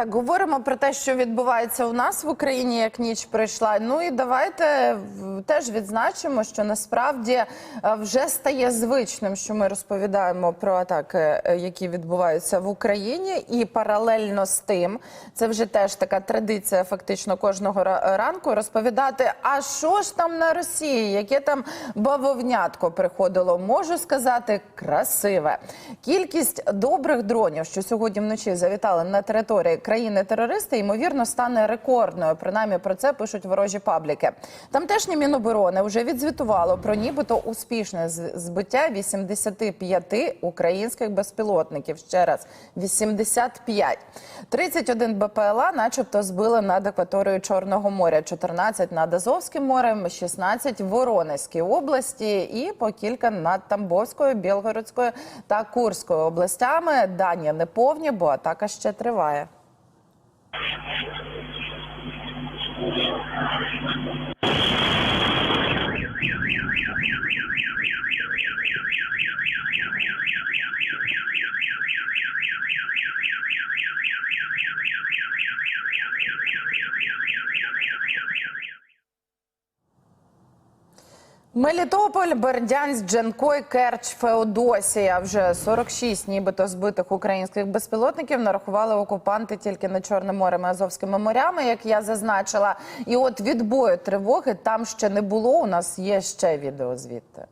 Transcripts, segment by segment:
Так, говоримо про те, що відбувається у нас в Україні, як ніч прийшла. Ну і давайте теж відзначимо, що насправді е, вже стає звичним, що ми розповідаємо про атаки, е, які відбуваються в Україні, і паралельно з тим, це вже теж така традиція, фактично кожного ранку розповідати, а що ж там на Росії, яке там бавовнятко приходило. Можу сказати, красиве. Кількість добрих дронів, що сьогодні вночі завітали на території країни-терористи, ймовірно, стане рекордною. Принаймні про це пишуть ворожі пабліки. Тамтешнє Міноборони вже відзвітувало про нібито успішне збиття 85 українських безпілотників. Ще раз 85. 31 БПЛА, начебто, збили над акваторією Чорного моря, 14 над Азовським морем, 16 в Воронезькій області і по кілька над Тамбовською, Білгородською та Курською областями. Дані не повні, бо атака ще триває. Мелітополь, Бердянськ, Дженкой, Керч, Феодосія. Вже 46 нібито збитих українських безпілотників нарахували окупанти тільки на Чорне море Азовськими морями, як я зазначила. І от відбою тривоги там ще не було. У нас є ще відео звідти.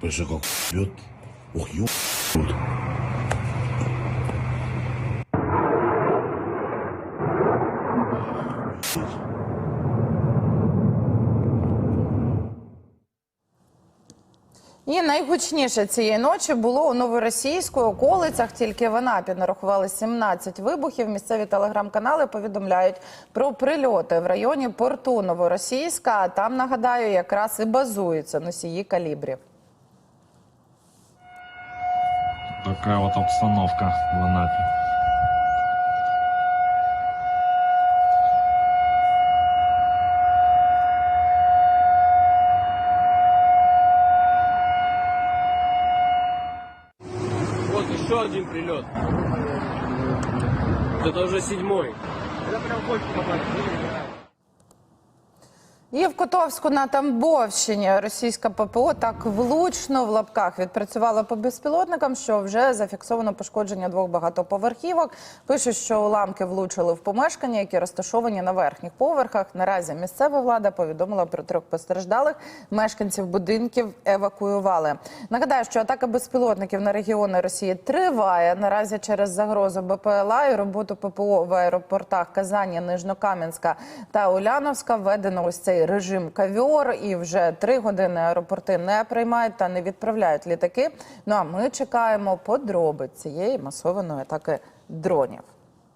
Слышь, как бьет. І найгучніше цієї ночі було у новоросійську околицях. Тільки в Анапі нарахували 17 вибухів. Місцеві телеграм-канали повідомляють про прильоти в районі порту Новоросійська. А Там нагадаю, якраз і базуються носії калібрів. Такая вот обстановка в Анапе. Вот еще один прилет. Это уже седьмой. І в Котовську на Тамбовщині російська ППО так влучно в лапках відпрацювала по безпілотникам, що вже зафіксовано пошкодження двох багатоповерхівок. Пишуть, що уламки влучили в помешкання, які розташовані на верхніх поверхах. Наразі місцева влада повідомила про трьох постраждалих. Мешканців будинків евакуювали. Нагадаю, що атака безпілотників на регіони Росії триває. Наразі через загрозу БПЛА і роботу ППО в аеропортах Казані, Нижнокам'янська та Уляновська введено ось цей режим кавьор. І вже три години аеропорти не приймають та не відправляють літаки. Ну а ми чекаємо подроби цієї масованої атаки дронів.